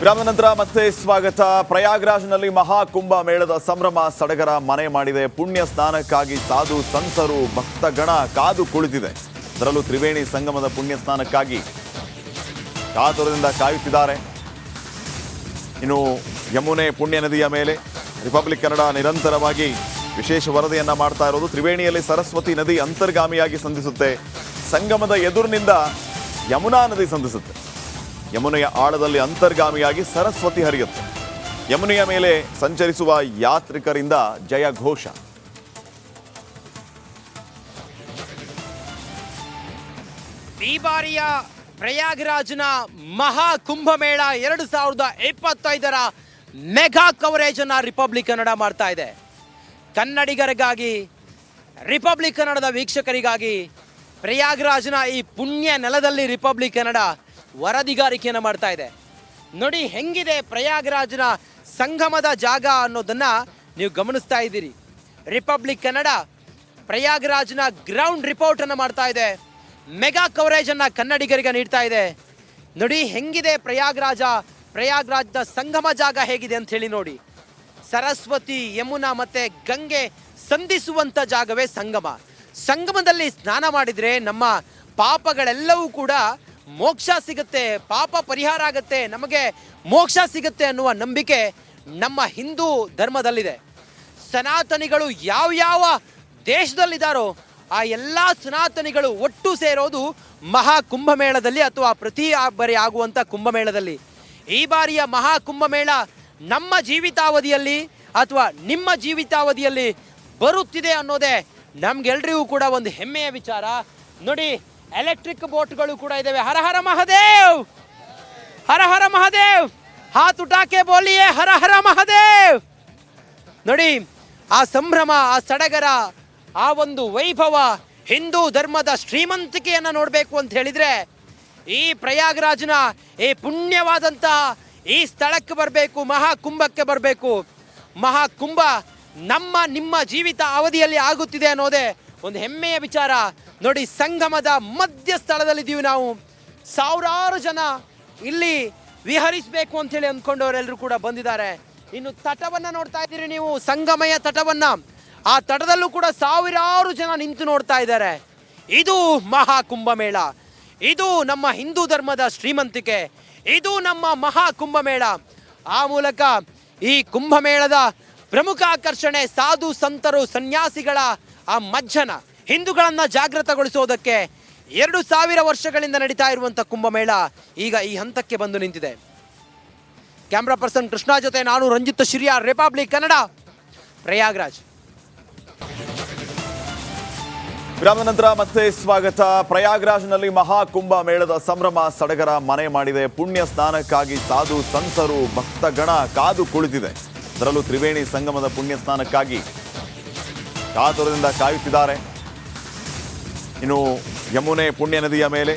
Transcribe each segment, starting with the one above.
ವಿರಾಮದ ನಂತರ ಮತ್ತೆ ಸ್ವಾಗತ. ಪ್ರಯಾಗ್ರಾಜ್ನಲ್ಲಿ ಮಹಾಕುಂಭ ಮೇಳದ ಸಂಭ್ರಮ ಸಡಗರ ಮನೆ ಮಾಡಿದೆ. ಪುಣ್ಯ ಸ್ನಾನಕ್ಕಾಗಿ ಸಾಧು ಸಂತರು, ಭಕ್ತಗಣ ಕಾದು ಕುಳಿತಿದೆ. ಅದರಲ್ಲೂ ತ್ರಿವೇಣಿ ಸಂಗಮದ ಪುಣ್ಯ ಸ್ನಾನಕ್ಕಾಗಿ ಕಾತುರದಿಂದ ಕಾಯುತ್ತಿದ್ದಾರೆ. ಇನ್ನು ಯಮುನೆ ಪುಣ್ಯ ನದಿಯ ಮೇಲೆ ರಿಪಬ್ಲಿಕ್ ಕನ್ನಡ ನಿರಂತರವಾಗಿ ವಿಶೇಷ ವರದಿಯನ್ನು ಮಾಡ್ತಾ ಇರೋದು. ತ್ರಿವೇಣಿಯಲ್ಲಿ ಸರಸ್ವತಿ ನದಿ ಅಂತರ್ಗಾಮಿಯಾಗಿ ಸಂಧಿಸುತ್ತೆ. ಸಂಗಮದ ಎದುರಿನಿಂದ ಯಮುನಾ ನದಿ ಸಂಧಿಸುತ್ತೆ. ಯಮುನೆಯ ಆಳದಲ್ಲಿ ಅಂತರ್ಗಾಮಿಯಾಗಿ ಸರಸ್ವತಿ ಹರಿಯುತ್ತೆ. ಯಮುನೆಯ ಮೇಲೆ ಸಂಚರಿಸುವ ಯಾತ್ರಿಕರಿಂದ ಜಯ ಘೋಷ. ಈ ಬಾರಿಯ ಪ್ರಯಾಗ್ರಾಜ್ನ ಮಹಾ ಕುಂಭಮೇಳ ಎರಡು ಸಾವಿರದ ಇಪ್ಪತ್ತೈದರ ಮೆಗಾ ಕವರೇಜ್ ಅನ್ನ ರಿಪಬ್ಲಿಕ್ ಕನ್ನಡ ಮಾಡ್ತಾ ಇದೆ. ಕನ್ನಡಿಗರಿಗಾಗಿ, ರಿಪಬ್ಲಿಕ್ ಕನ್ನಡದ ವೀಕ್ಷಕರಿಗಾಗಿ ಪ್ರಯಾಗ್ರಾಜ್ನ ಈ ಪುಣ್ಯ ನೆಲದಲ್ಲಿ ರಿಪಬ್ಲಿಕ್ ಕನ್ನಡ ವರದಿಗಾರಿಕೆಯನ್ನು ಮಾಡ್ತಾ ಇದೆ. ನೋಡಿ ಹೆಂಗಿದೆ ಪ್ರಯಾಗರಾಜನ ಸಂಗಮದ ಜಾಗ ಅನ್ನೋದನ್ನ ನೀವು ಗಮನಿಸ್ತಾ ಇದ್ದೀರಿ. ರಿಪಬ್ಲಿಕ್ ಕನ್ನಡ ಪ್ರಯಾಗರಾಜನ ಗ್ರೌಂಡ್ ರಿಪೋರ್ಟ್ ಅನ್ನು ಮಾಡ್ತಾ ಇದೆ. ಮೆಗಾ ಕವರೇಜ್ ಅನ್ನ ಕನ್ನಡಿಗರಿಗೆ ನೀಡ್ತಾ ಇದೆ. ನೋಡಿ ಹೆಂಗಿದೆ ಪ್ರಯಾಗ್ರಾಜ, ಪ್ರಯಾಗ್ರಾಜ್ನ ಸಂಗಮ ಜಾಗ ಹೇಗಿದೆ ಅಂತ ಹೇಳಿ ನೋಡಿ. ಸರಸ್ವತಿ, ಯಮುನಾ ಮತ್ತೆ ಗಂಗೆ ಸಂಧಿಸುವಂಥ ಜಾಗವೇ ಸಂಗಮ. ಸಂಗಮದಲ್ಲಿ ಸ್ನಾನ ಮಾಡಿದ್ರೆ ನಮ್ಮ ಪಾಪಗಳೆಲ್ಲವೂ ಕೂಡ ಮೋಕ್ಷ ಸಿಗುತ್ತೆ, ಪಾಪ ಪರಿಹಾರ ಆಗುತ್ತೆ, ನಮಗೆ ಮೋಕ್ಷ ಸಿಗುತ್ತೆ ಅನ್ನುವ ನಂಬಿಕೆ ನಮ್ಮ ಹಿಂದೂ ಧರ್ಮದಲ್ಲಿದೆ. ಸನಾತನಿಗಳು ಯಾವ ಯಾವ ದೇಶದಲ್ಲಿದ್ದಾರೋ ಆ ಎಲ್ಲ ಸನಾತನಿಗಳು ಒಟ್ಟು ಸೇರೋದು ಮಹಾ ಕುಂಭಮೇಳದಲ್ಲಿ ಅಥವಾ ಪ್ರತಿ ಬರಿ ಆಗುವಂಥ ಕುಂಭಮೇಳದಲ್ಲಿ. ಈ ಬಾರಿಯ ಮಹಾ ಕುಂಭಮೇಳ ನಮ್ಮ ಜೀವಿತಾವಧಿಯಲ್ಲಿ ಅಥವಾ ನಿಮ್ಮ ಜೀವಿತಾವಧಿಯಲ್ಲಿ ಬರುತ್ತಿದೆ ಅನ್ನೋದೇ ನಮ್ಗೆಲ್ರಿಗೂ ಕೂಡ ಒಂದು ಹೆಮ್ಮೆಯ ವಿಚಾರ. ನೋಡಿ ಎಲೆಕ್ಟ್ರಿಕ್ ಬೋಟ್ಗಳು ಕೂಡ ಇದ್ದಾವೆ ಹರ ಹರ ಮಹಾದೇವ್! ಹರ ಹರ ಮಹದೇವ್! ಹಾ ತುಟಾಕೆ ಬೋಲಿಯೇ, ಹರ ಹರ ಮಹಾದೇವ್! ನೋಡಿ, ಆ ಸಂಭ್ರಮ, ಆ ಸಡಗರ, ಆ ಒಂದು ವೈಭವ ಹಿಂದೂ ಧರ್ಮದ ಶ್ರೀಮಂತಿಕೆಯನ್ನು ನೋಡಬೇಕು ಅಂತ ಹೇಳಿದ್ರೆ, ಈ ಪ್ರಯಾಗರಾಜನ ಈ ಪುಣ್ಯವಾದಂತಹ ಈ ಸ್ಥಳಕ್ಕೆ ಬರಬೇಕು, ಮಹಾಕುಂಭಕ್ಕೆ ಬರಬೇಕು. ಮಹಾಕುಂಭ ನಮ್ಮ, ನಿಮ್ಮ ಜೀವಿತ ಅವಧಿಯಲ್ಲಿ ಆಗುತ್ತಿದೆ ಅನ್ನೋದೇ ಒಂದು ಹೆಮ್ಮೆಯ ವಿಚಾರ. ನೋಡಿ, ಸಂಗಮದ ಮಧ್ಯ ಸ್ಥಳದಲ್ಲಿದ್ದೀವಿ ನಾವು. ಸಾವಿರಾರು ಜನ ಇಲ್ಲಿ ವಿಹರಿಸಬೇಕು ಅಂತೇಳಿ ಅಂದ್ಕೊಂಡವರೆಲ್ಲರೂ ಕೂಡ ಬಂದಿದ್ದಾರೆ. ಇನ್ನು ತಟವನ್ನ ನೋಡ್ತಾ ಇದ್ದೀರಿ ನೀವು, ಸಂಗಮಯ ತಟವನ್ನ. ಆ ತಟದಲ್ಲೂ ಕೂಡ ಸಾವಿರಾರು ಜನ ನಿಂತು ನೋಡ್ತಾ ಇದ್ದಾರೆ. ಇದು ಮಹಾ ಕುಂಭಮೇಳ ಇದು ನಮ್ಮ ಹಿಂದೂ ಧರ್ಮದ ಶ್ರೀಮಂತಿಕೆ. ಇದು ನಮ್ಮ ಮಹಾ ಕುಂಭಮೇಳ ಆ ಮೂಲಕ ಈ ಕುಂಭಮೇಳದ ಪ್ರಮುಖ ಆಕರ್ಷಣೆ ಸಾಧು ಸಂತರು, ಸನ್ಯಾಸಿಗಳ ಆ ಮಜ್ಜನ ಹಿಂದೂಗಳನ್ನು ಜಾಗೃತಗೊಳಿಸೋದಕ್ಕೆ ಎರಡು ಸಾವಿರ ವರ್ಷಗಳಿಂದ ನಡೀತಾ ಇರುವಂಥ ಕುಂಭಮೇಳ ಈಗ ಈ ಹಂತಕ್ಕೆ ಬಂದು ನಿಂತಿದೆ. ಕ್ಯಾಮ್ರಾ ಪರ್ಸನ್ ಕೃಷ್ಣ ಜೊತೆ ನಾನು ರಂಜಿತ್ ಶಿರಿಯಾ, ರಿಪಬ್ಲಿಕ್ ಕನ್ನಡ, ಪ್ರಯಾಗ್ರಾಜ್. ವಿರಾಮದ ನಂತರ ಮತ್ತೆ ಸ್ವಾಗತ. ಪ್ರಯಾಗ್ರಾಜ್ನಲ್ಲಿ ಮಹಾಕುಂಭ ಮೇಳದ ಸಂಭ್ರಮ ಸಡಗರ ಮನೆ ಮಾಡಿದೆ. ಪುಣ್ಯ ಸ್ನಾನಕ್ಕಾಗಿ ಸಾಧು, ಸಂತರು, ಭಕ್ತಗಣ ಕಾದು ಕುಳಿತಿದೆ. ಅದರಲ್ಲೂ ತ್ರಿವೇಣಿ ಸಂಗಮದ ಪುಣ್ಯ ಸ್ನಾನಕ್ಕಾಗಿ ಕಾತುರದಿಂದ ಕಾಯುತ್ತಿದ್ದಾರೆ. ಇನ್ನು ಯಮುನೆ ಪುಣ್ಯ ನದಿಯ ಮೇಲೆ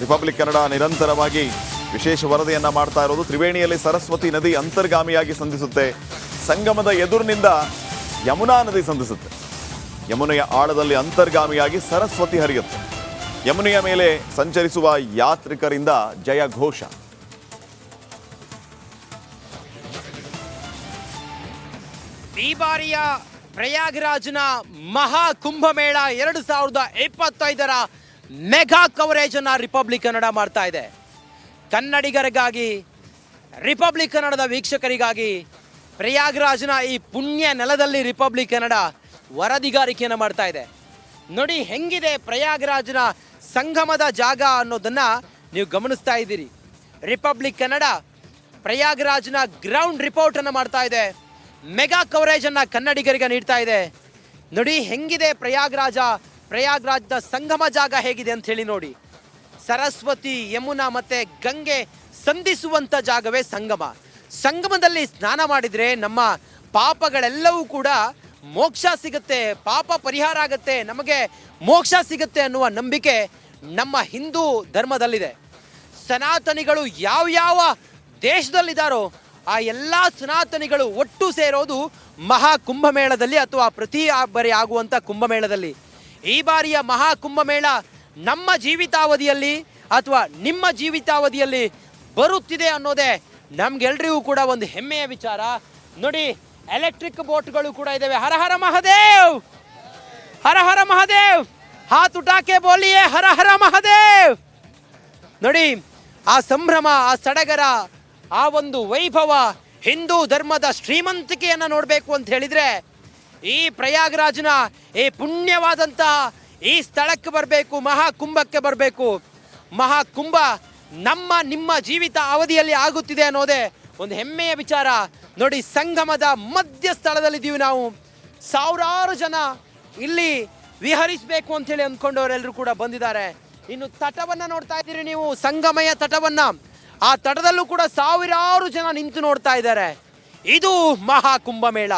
ರಿಪಬ್ಲಿಕ್ ಕನ್ನಡ ನಿರಂತರವಾಗಿ ವಿಶೇಷ ವರದಿಯನ್ನು ಮಾಡ್ತಾ ಇರೋದು. ತ್ರಿವೇಣಿಯಲ್ಲಿ ಸರಸ್ವತಿ ನದಿ ಅಂತರ್ಗಾಮಿಯಾಗಿ ಸಂಧಿಸುತ್ತೆ. ಸಂಗಮದ ಎದುರಿನಿಂದ ಯಮುನಾ ನದಿ ಸಂಧಿಸುತ್ತೆ. ಯಮುನೆಯ ಆಳದಲ್ಲಿ ಅಂತರ್ಗಾಮಿಯಾಗಿ ಸರಸ್ವತಿ ಹರಿಯುತ್ತೆ. ಯಮುನೆಯ ಮೇಲೆ ಸಂಚರಿಸುವ ಯಾತ್ರಿಕರಿಂದ ಜಯ ಘೋಷ. ಈ ಬಾರಿಯ ಪ್ರಯಾಗ್ರಾಜ್ನ ಮಹಾ ಕುಂಭಮೇಳ ಎರಡು ಸಾವಿರದ ಇಪ್ಪತ್ತೈದರ ಮೆಗಾ ಕವರೇಜ್ ಅನ್ನ ರಿಪಬ್ಲಿಕ್ ಕನ್ನಡ ಮಾಡ್ತಾ ಇದೆ. ಕನ್ನಡಿಗರಿಗಾಗಿ, ರಿಪಬ್ಲಿಕ್ ಕನ್ನಡದ ವೀಕ್ಷಕರಿಗಾಗಿ ಪ್ರಯಾಗ್ರಾಜ್ನ ಈ ಪುಣ್ಯ ನೆಲದಲ್ಲಿ ರಿಪಬ್ಲಿಕ್ ಕನ್ನಡ ವರದಿಗಾರಿಕೆಯನ್ನು ಮಾಡ್ತಾ ಇದೆ. ನೋಡಿ ಹೆಂಗಿದೆ ಪ್ರಯಾಗ್ರಾಜ್ನ ಸಂಗಮದ ಜಾಗ ಅನ್ನೋದನ್ನ ನೀವು ಗಮನಿಸ್ತಾ ಇದ್ದೀರಿ. ರಿಪಬ್ಲಿಕ್ ಕನ್ನಡ ಪ್ರಯಾಗ್ರಾಜ್ನ ಗ್ರೌಂಡ್ ರಿಪೋರ್ಟ್ ಅನ್ನು ಮಾಡ್ತಾ ಇದೆ. ಮೆಗಾ ಕವರೇಜ್ ಅನ್ನ ಕನ್ನಡಿಗರಿಗೆ ನೀಡ್ತಾ ಇದೆ. ನೋಡಿ ಹೆಂಗಿದೆ ಪ್ರಯಾಗ್ರಾಜ. ಪ್ರಯಾಗ್ರಾಜ್ದ ಸಂಗಮ ಜಾಗ ಹೇಗಿದೆ ಅಂತ ಹೇಳಿ ನೋಡಿ. ಸರಸ್ವತಿ, ಯಮುನಾ ಮತ್ತೆ ಗಂಗೆ ಸಂಧಿಸುವಂಥ ಜಾಗವೇ ಸಂಗಮ. ಸಂಗಮದಲ್ಲಿ ಸ್ನಾನ ಮಾಡಿದ್ರೆ ನಮ್ಮ ಪಾಪಗಳೆಲ್ಲವೂ ಕೂಡ ಮೋಕ್ಷ ಸಿಗುತ್ತೆ. ಪಾಪ ಪರಿಹಾರ ಆಗುತ್ತೆ. ನಮಗೆ ಮೋಕ್ಷ ಸಿಗುತ್ತೆ ಅನ್ನುವ ನಂಬಿಕೆ ನಮ್ಮ ಹಿಂದೂ ಧರ್ಮದಲ್ಲಿದೆ. ಸನಾತನಿಗಳು ಯಾವ ಯಾವ ದೇಶದಲ್ಲಿದ್ದಾರೋ ಆ ಎಲ್ಲ ಸನಾತನಿಗಳು ಒಟ್ಟು ಸೇರೋದು ಮಹಾ ಕುಂಭಮೇಳದಲ್ಲಿ ಅಥವಾ ಪ್ರತಿ ಬರಿ ಆಗುವಂಥ ಕುಂಭಮೇಳದಲ್ಲಿ. ಈ ಬಾರಿಯ ಮಹಾ ಕುಂಭಮೇಳ ನಮ್ಮ ಜೀವಿತಾವಧಿಯಲ್ಲಿ ಅಥವಾ ನಿಮ್ಮ ಜೀವಿತಾವಧಿಯಲ್ಲಿ ಬರುತ್ತಿದೆ ಅನ್ನೋದೇ ನಮ್ಗೆಲ್ರಿಗೂ ಕೂಡ ಒಂದು ಹೆಮ್ಮೆಯ ವಿಚಾರ. ನೋಡಿ ಎಲೆಕ್ಟ್ರಿಕ್ ಬೋಟ್ಗಳು ಕೂಡ ಇದ್ದಾವೆ ಹರ ಹರ ಮಹಾದೇವ್! ಹರ ಹರ ಮಹಾದೇವ್! ಹಾತುಟಾಕೆ ಬೋಲಿಯೇ, ಹರ ಹರ ಮಹಾದೇವ್! ನೋಡಿ, ಆ ಸಂಭ್ರಮ, ಆ ಸಡಗರ ಆ ಒಂದು ವೈಭವ ಹಿಂದೂ ಧರ್ಮದ ಶ್ರೀಮಂತಿಕೆಯನ್ನು ನೋಡಬೇಕು ಅಂತ ಹೇಳಿದರೆ, ಈ ಪ್ರಯಾಗರಾಜನ ಈ ಪುಣ್ಯವಾದಂತಹ ಈ ಸ್ಥಳಕ್ಕೆ ಬರಬೇಕು, ಮಹಾಕುಂಭಕ್ಕೆ ಬರಬೇಕು. ಮಹಾಕುಂಭ ನಮ್ಮ, ನಿಮ್ಮ ಜೀವಿತ ಅವಧಿಯಲ್ಲಿ ಆಗುತ್ತಿದೆ ಅನ್ನೋದೇ ಒಂದು ಹೆಮ್ಮೆಯ ವಿಚಾರ. ನೋಡಿ, ಸಂಗಮದ ಮಧ್ಯ ಸ್ಥಳದಲ್ಲಿದ್ದೀವಿ ನಾವು. ಸಾವಿರಾರು ಜನ ಇಲ್ಲಿ ವಿಹರಿಸಬೇಕು ಅಂತೇಳಿ ಅಂದ್ಕೊಂಡವರೆಲ್ಲರೂ ಕೂಡ ಬಂದಿದ್ದಾರೆ. ಇನ್ನು ತಟವನ್ನು ನೋಡ್ತಾ ಇದ್ದೀರಿ ನೀವು, ಸಂಗಮಯ ತಟವನ್ನ. ಆ ತಟದಲ್ಲೂ ಕೂಡ ಸಾವಿರಾರು ಜನ ನಿಂತು ನೋಡ್ತಾ ಇದ್ದಾರೆ. ಇದು ಮಹಾ ಕುಂಭಮೇಳ.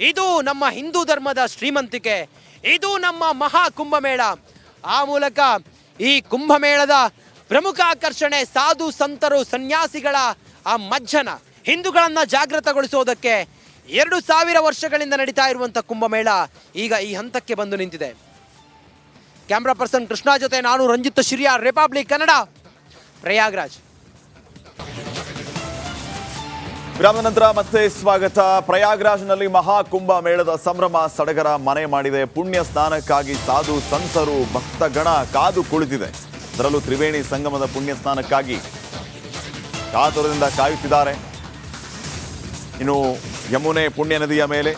ಇದು ನಮ್ಮ ಹಿಂದೂ ಧರ್ಮದ ಶ್ರೀಮಂತಿಕೆ. ಇದು ನಮ್ಮ ಮಹಾ ಕುಂಭಮೇಳ. ಆ ಮೂಲಕ ಈ ಕುಂಭಮೇಳದ ಪ್ರಮುಖ ಆಕರ್ಷಣೆ ಸಾಧು ಸಂತರು ಸನ್ಯಾಸಿಗಳ ಆ ಮಜ್ಜನ, ಹಿಂದೂಗಳನ್ನು ಜಾಗೃತಗೊಳಿಸೋದಕ್ಕೆ ಎರಡು ಸಾವಿರ ವರ್ಷಗಳಿಂದ ನಡೀತಾ ಇರುವಂಥ ಕುಂಭಮೇಳ ಈಗ ಈ ಹಂತಕ್ಕೆ ಬಂದು ನಿಂತಿದೆ. ಕ್ಯಾಮ್ರಾ ಪರ್ಸನ್ ಕೃಷ್ಣ ಜೊತೆ ನಾನು ರಂಜಿತ್ ಶಿರಿಯಾ ರಿಪಬ್ಲಿಕ್ ಕನ್ನಡ, ಪ್ರಯಾಗ್ರಾಜ್. ವಿರಾಮದ ನಂತರ ಮತ್ತೆ ಸ್ವಾಗತ. ಪ್ರಯಾಗ್ರಾಜ್ನಲ್ಲಿ ಮಹಾಕುಂಭ ಮೇಳದ ಸಂಭ್ರಮ ಸಡಗರ ಮನೆ ಮಾಡಿದೆ. ಪುಣ್ಯ ಸ್ನಾನಕ್ಕಾಗಿ ಸಾಧು ಸಂತರು, ಭಕ್ತಗಣ ಕಾದು ಕುಳಿತಿದೆ. ಅದರಲ್ಲೂ ತ್ರಿವೇಣಿ ಸಂಗಮದ ಪುಣ್ಯ ಸ್ನಾನಕ್ಕಾಗಿ ಕಾತುರದಿಂದ ಕಾಯುತ್ತಿದ್ದಾರೆ. ಇನ್ನು ಯಮುನೆ ಪುಣ್ಯ ನದಿಯ ಮೇಲೆ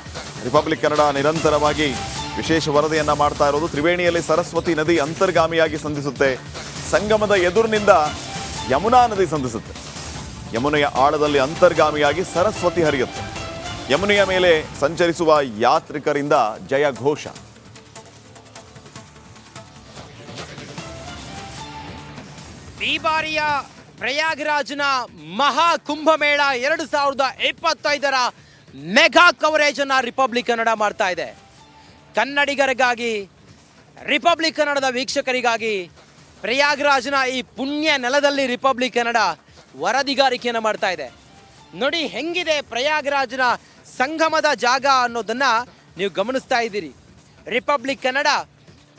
ರಿಪಬ್ಲಿಕ್ ಕನ್ನಡ ನಿರಂತರವಾಗಿ ವಿಶೇಷ ವರದಿಯನ್ನು ಮಾಡ್ತಾ ಇರೋದು. ತ್ರಿವೇಣಿಯಲ್ಲಿ ಸರಸ್ವತಿ ನದಿ ಅಂತರ್ಗಾಮಿಯಾಗಿ ಸಂಧಿಸುತ್ತೆ. ಸಂಗಮದ ಎದುರಿನಿಂದ ಯಮುನಾ ನದಿ ಸಂಧಿಸುತ್ತೆ. ಯಮುನೆಯ ಆಳದಲ್ಲಿ ಅಂತರ್ಗಾಮಿಯಾಗಿ ಸರಸ್ವತಿ ಹರಿಯುತ್ತೆ. ಯಮುನೆಯ ಮೇಲೆ ಸಂಚರಿಸುವ ಯಾತ್ರಿಕರಿಂದ ಜಯ ಘೋಷ. ಈ ಬಾರಿಯ ಪ್ರಯಾಗ್ರಾಜ್ನ ಮಹಾ ಕುಂಭಮೇಳ ಎರಡು ಸಾವಿರದ ಇಪ್ಪತ್ತೈದರ ಮೆಗಾ ಕವರೇಜ್ ಅನ್ನ ರಿಪಬ್ಲಿಕ್ ಕನ್ನಡ ಮಾಡ್ತಾ ಇದೆ. ಕನ್ನಡಿಗರಿಗಾಗಿ, ರಿಪಬ್ಲಿಕ್ ಕನ್ನಡದ ವೀಕ್ಷಕರಿಗಾಗಿ ಪ್ರಯಾಗ್ರಾಜ್ನ ಈ ಪುಣ್ಯ ನೆಲದಲ್ಲಿ ರಿಪಬ್ಲಿಕ್ ಕನ್ನಡ ವರದಿಗಾರಿಕೆಯನ್ನು ಮಾಡ್ತಾ ಇದೆ. ನೋಡಿ ಹೆಂಗಿದೆ ಪ್ರಯಾಗರಾಜನ ಸಂಗಮದ ಜಾಗ ಅನ್ನೋದನ್ನ ನೀವು ಗಮನಿಸ್ತಾ ಇದ್ದೀರಿ. ರಿಪಬ್ಲಿಕ್ ಕನ್ನಡ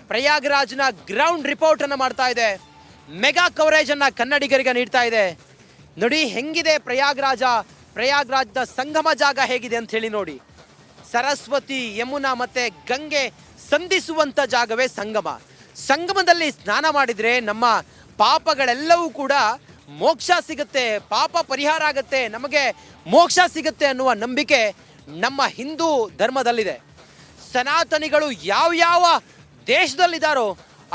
ಪ್ರಯಾಗರಾಜನ ಗ್ರೌಂಡ್ ರಿಪೋರ್ಟ್ ಅನ್ನು ಮಾಡ್ತಾ ಇದೆ. ಮೆಗಾ ಕವರೇಜ್ ಅನ್ನ ಕನ್ನಡಿಗರಿಗೆ ನೀಡ್ತಾ ಇದೆ. ನೋಡಿ ಹೆಂಗಿದೆ ಪ್ರಯಾಗ್ರಾಜ, ಪ್ರಯಾಗ್ರಾಜ್ನ ಸಂಗಮ ಜಾಗ ಹೇಗಿದೆ ಅಂತ ಹೇಳಿ ನೋಡಿ. ಸರಸ್ವತಿ, ಯಮುನಾ ಮತ್ತೆ ಗಂಗೆ ಸಂಧಿಸುವಂಥ ಜಾಗವೇ ಸಂಗಮ. ಸಂಗಮದಲ್ಲಿ ಸ್ನಾನ ಮಾಡಿದ್ರೆ ನಮ್ಮ ಪಾಪಗಳೆಲ್ಲವೂ ಕೂಡ ಮೋಕ್ಷ ಸಿಗುತ್ತೆ, ಪಾಪ ಪರಿಹಾರ ಆಗುತ್ತೆ, ನಮಗೆ ಮೋಕ್ಷ ಸಿಗುತ್ತೆ ಅನ್ನುವ ನಂಬಿಕೆ ನಮ್ಮ ಹಿಂದೂ ಧರ್ಮದಲ್ಲಿದೆ. ಸನಾತನಿಗಳು ಯಾವ ಯಾವ ದೇಶದಲ್ಲಿದ್ದಾರೋ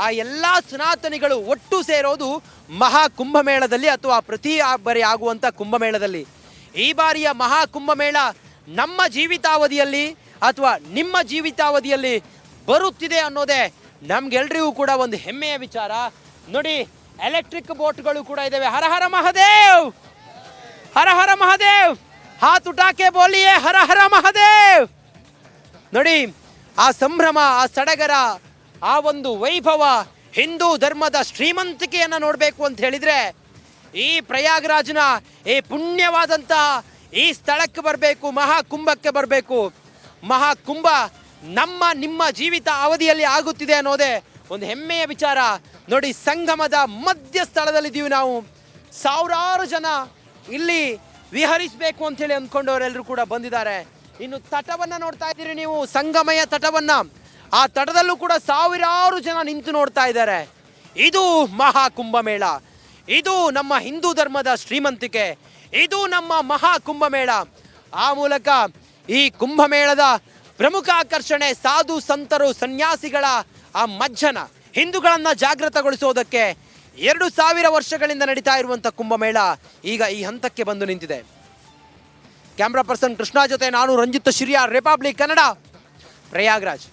ಆ ಎಲ್ಲ ಸನಾತನಿಗಳು ಒಟ್ಟು ಸೇರೋದು ಮಹಾ ಕುಂಭಮೇಳದಲ್ಲಿ ಅಥವಾ ಪ್ರತಿ ಬಾರಿ ಆಗುವಂಥ ಕುಂಭಮೇಳದಲ್ಲಿ. ಈ ಬಾರಿಯ ಮಹಾ ಕುಂಭಮೇಳ ನಮ್ಮ ಜೀವಿತಾವಧಿಯಲ್ಲಿ ಅಥವಾ ನಿಮ್ಮ ಜೀವಿತಾವಧಿಯಲ್ಲಿ ಬರುತ್ತಿದೆ ಅನ್ನೋದೇ ನಮ್ಗೆಲ್ರಿಗೂ ಕೂಡ ಒಂದು ಹೆಮ್ಮೆಯ ವಿಚಾರ. ನೋಡಿ ಎಲೆಕ್ಟ್ರಿಕ್ ಬೋಟ್ಗಳು ಕೂಡ ಇದ್ದಾವೆ ಹರ ಹರ ಮಹಾದೇವ್! ಹರ ಹರ ಮಹದೇವ್! ಹಾತ್ ಉಟಾಕೆ ಬೋಲಿಯೇ, ಹರ ಹರ ಮಹಾದೇವ್! ನೋಡಿ, ಆ ಸಂಭ್ರಮ, ಆ ಸಡಗರ, ಆ ಒಂದು ವೈಭವ ಹಿಂದೂ ಧರ್ಮದ ಶ್ರೀಮಂತಿಕೆಯನ್ನು ನೋಡಬೇಕು ಅಂತ ಹೇಳಿದ್ರೆ, ಈ ಪ್ರಯಾಗರಾಜನ ಈ ಪುಣ್ಯವಾದಂತಹ ಈ ಸ್ಥಳಕ್ಕೆ ಬರಬೇಕು, ಮಹಾಕುಂಭಕ್ಕೆ ಬರಬೇಕು. ಮಹಾಕುಂಭ ನಮ್ಮ, ನಿಮ್ಮ ಜೀವಿತ ಅವಧಿಯಲ್ಲಿ ಆಗುತ್ತಿದೆ ಅನ್ನೋದೇ ಒಂದು ಹೆಮ್ಮೆಯ ವಿಚಾರ. ನೋಡಿ, ಸಂಗಮದ ಮಧ್ಯ ಸ್ಥಳದಲ್ಲಿದ್ದೀವಿ ನಾವು. ಸಾವಿರಾರು ಜನ ಇಲ್ಲಿ ವಿಹರಿಸಬೇಕು ಅಂತೇಳಿ ಅಂದ್ಕೊಂಡವರೆಲ್ಲರೂ ಕೂಡ ಬಂದಿದ್ದಾರೆ. ಇನ್ನು ತಟವನ್ನ ನೋಡ್ತಾ ಇದ್ದೀರಿ ನೀವು, ಸಂಗಮಯ ತಟವನ್ನ. ಆ ತಟದಲ್ಲೂ ಕೂಡ ಸಾವಿರಾರು ಜನ ನಿಂತು ನೋಡ್ತಾ ಇದ್ದಾರೆ. ಇದು ಮಹಾ ಕುಂಭಮೇಳ ಇದು ನಮ್ಮ ಹಿಂದೂ ಧರ್ಮದ ಶ್ರೀಮಂತಿಕೆ. ಇದು ನಮ್ಮ ಮಹಾ ಕುಂಭಮೇಳ ಆ ಮೂಲಕ ಈ ಕುಂಭಮೇಳದ ಪ್ರಮುಖ ಆಕರ್ಷಣೆ ಸಾಧು ಸಂತರು, ಸನ್ಯಾಸಿಗಳ ಆ ಮಜ್ಜನ ಹಿಂದೂಗಳನ್ನು ಜಾಗೃತಗೊಳಿಸೋದಕ್ಕೆ ಎರಡು ಸಾವಿರ ವರ್ಷಗಳಿಂದ ನಡೀತಾ ಇರುವಂಥ ಕುಂಭಮೇಳ ಈಗ ಈ ಹಂತಕ್ಕೆ ಬಂದು ನಿಂತಿದೆ. ಕ್ಯಾಮ್ರಾ ಪರ್ಸನ್ ಕೃಷ್ಣ ಜೊತೆ ನಾನು ರಂಜಿತ್ ಶಿರಿಯಾ ರಿಪಬ್ಲಿಕ್ ಕನ್ನಡ, ಪ್ರಯಾಗ್ರಾಜ್.